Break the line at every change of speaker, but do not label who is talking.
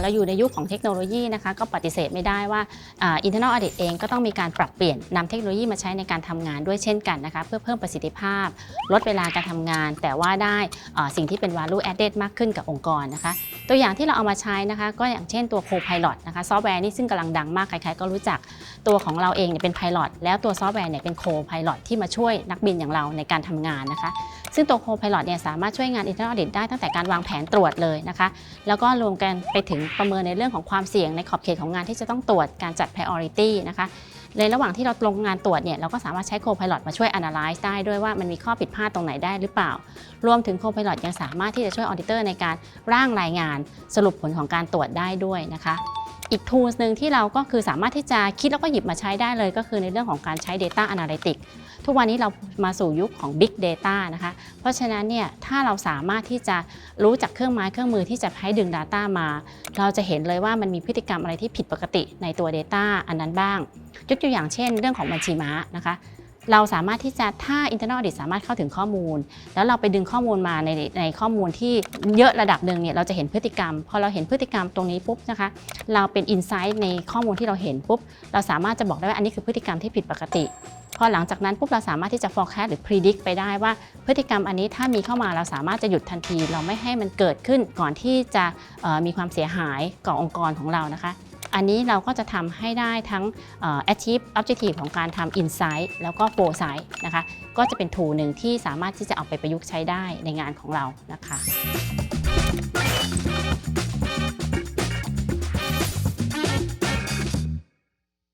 เราอยู่ในยุคของเทคโนโลยีนะคะก็ปฏิเสธไม่ได้ว่าอ่า internal audit เองก็ต้องมีการปรับเปลี่ยนนำเทคโนโลยีมาใช้ในการทำงานด้วยเช่นกันนะคะเพื่อเพิ่มประสิทธิภาพ ลดเวลาการทำงาน แต่ว่าได้สิ่งที่เป็น value added มากขึ้นกับองค์กรนะคะ ตัวอย่างที่เราเอามาใช้นะคะ ก็อย่างเช่นตัว Copilot นะคะซอฟต์แวร์นี่ซึ่งกำลังดังมากใครๆก็รู้จักตัวของเราเองเนี่ยเป็น Pilot แล้วตัวซอฟต์แวร์เนี่ยเป็น Co-Pilot ที่มาช่วยนักบินอย่างเราในการทำงานนะคะ ซึ่งตัว Co-Pilot เนี่ยสามารถช่วยงาน Internal Audit ได้ตั้งแต่การวางแผนตรวจเลยนะคะ แล้วก็รวมกันไปถึงประเมินในเรื่องของความเสี่ยงในขอบเขตของงานที่จะต้องตรวจการจัด priority นะคะในระหว่างที่เราลงงานตรวจเนี่ยเราก็สามารถใช้ Co-Pilot มาช่วย analyze ได้ด้วยว่ามันมีข้อผิดพลาดตรงไหนได้หรือเปล่า รวมถึง Co-Pilot ยังสามารถที่จะช่วย Auditor ในการร่างรายงาน สรุปผลของการตรวจได้ด้วยนะคะ อีก tools หนึ่งที่เราก็คือสามารถที่จะคิดแล้วก็หยิบมาใช้ได้เลย ก็คือในเรื่องของการใช้ Data Analytics ทุกวันนี้เรามาสู่ยุคของ Big Data นะคะ เพราะฉะนั้นเนี่ยถ้าเราสามารถที่จะรู้จักเครื่องไม้เครื่องมือที่จะให้ดึง Data มา เราจะเห็นเลยว่ามันมีพฤติกรรมอะไรที่ผิดปกติในตัว Data อันนั้นบ้าง ยกตัวอย่างเช่น เรื่องของบัญชีม้านะคะ เราสามารถที่จะถ้า internal audit สามารถเข้าถึงข้อมูล แล้วเราไปดึงข้อมูลมาในในข้อมูลที่เยอะระดับหนึ่งเนี่ยเราจะเห็นพฤติกรรมพอเราเห็นพฤติกรรมตรงนี้ปุ๊บนะคะ เราเป็น insight ในข้อมูลที่เราเห็นปุ๊บ เราสามารถจะบอกได้ว่าอันนี้คือพฤติกรรมที่ผิดปกติพอหลังจากนั้นปุ๊บเราสามารถที่จะ forecast หรือ predict ไปได้ว่า พฤติกรรมอันนี้ถ้ามีเข้ามาเราสามารถจะหยุดทันที เราไม่ให้มันเกิดขึ้นก่อนที่จะมีความเสียหายกับองค์กรของเรานะคะ อันนี้เราก็จะทำให้ได้ทั้งเอ่อ achieve objective ของการทำ insight แล้วก็ foresight นะคะ ก็จะเป็น tool หนึ่งที่สามารถที่จะเอาไปประยุกต์ใช้ได้ในงานของเรานะคะ